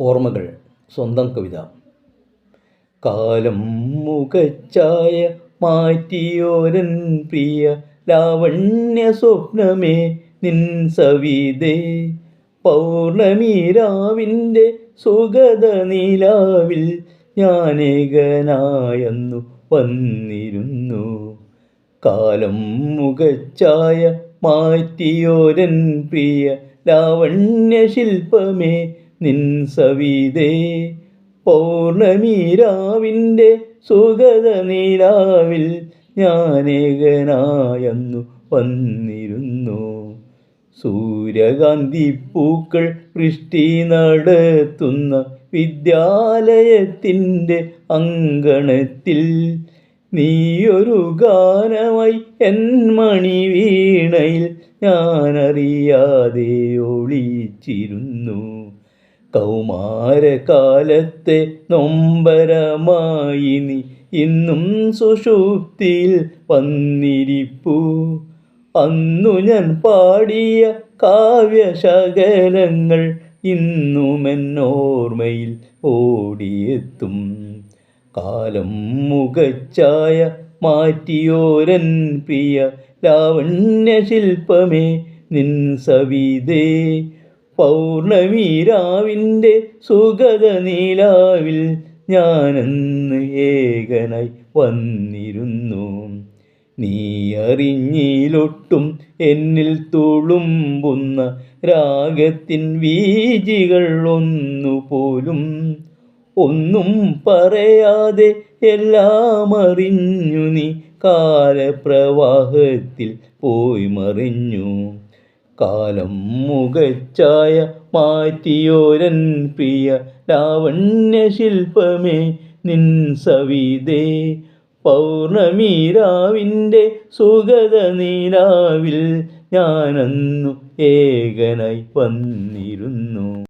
ഓർമ്മകൾ സ്വന്തം കവിത. കാലം മുഖച്ചായ മാറ്റിയോരൻ പ്രിയ ലാവണ്യ സ്വപ്നമേ നിൻ സവിതേ. പൗർണമി സുഗത നിലാവിൽ ഞാനേകനായെന്നു വന്നിരുന്നു. കാലം മുഖച്ചായ മാറ്റിയോരൻ പ്രിയ ലാവണ്യ ശില്പമേ നിൻ സവിതേ പൗർണമീരാവിന്റെ സുഗത നീലാവിൽ ഞാനേകനായെന്നു വന്നിരുന്നു. സൂര്യകാന്തി പൂക്കൾ വൃഷ്ടി നടത്തുന്ന വിദ്യാലയത്തിന്റെ അങ്കണത്തിൽ നീയൊരു ഗാനമായി എൻ മണി വീണയിൽ ഞാനറിയാതെ ഒളിച്ചിരുന്നു. കൗമാരകാലത്തെ നൊമ്പരമായി നീ ഇന്നും സുഷുപ്തിയിൽ വന്നിരിപ്പൂ. അന്നു ഞാൻ പാടിയ കാവ്യശകലങ്ങൾ ഇന്നുമെന്നോർമ്മയിൽ ഓടിയെത്തും. കാലം മുഖച്ചായ മാറ്റിയോരൻ പ്രിയ ലാവണ്യശില്പമേ നിൻ സവിതേ. പൗർണമീരാവിന്റെ സുഗത നീലാവിൽ ഞാനെന്ന് ഏകനായി വന്നിരുന്നു. നീ അറിഞ്ഞിലൊട്ടും എന്നിൽ തുളുമ്പുന്ന രാഗത്തിൻ വീജികൾ ഒന്നുപോലും ഒന്നും പറയാതെ എല്ലാം അറിഞ്ഞു. നീ കാലപ്രവാഹത്തിൽ പോയി മറിഞ്ഞു. കാലം മുഖച്ചായ മാറ്റിയോരൻ പ്രിയ ലാവണ്യ ശില്പമേ നിൻ സവിതേ. പൗർണമീരാവിന്റെ സുഗത നീരാവിൽ ഞാനന്നു ഏകനായി വന്നിരുന്നു.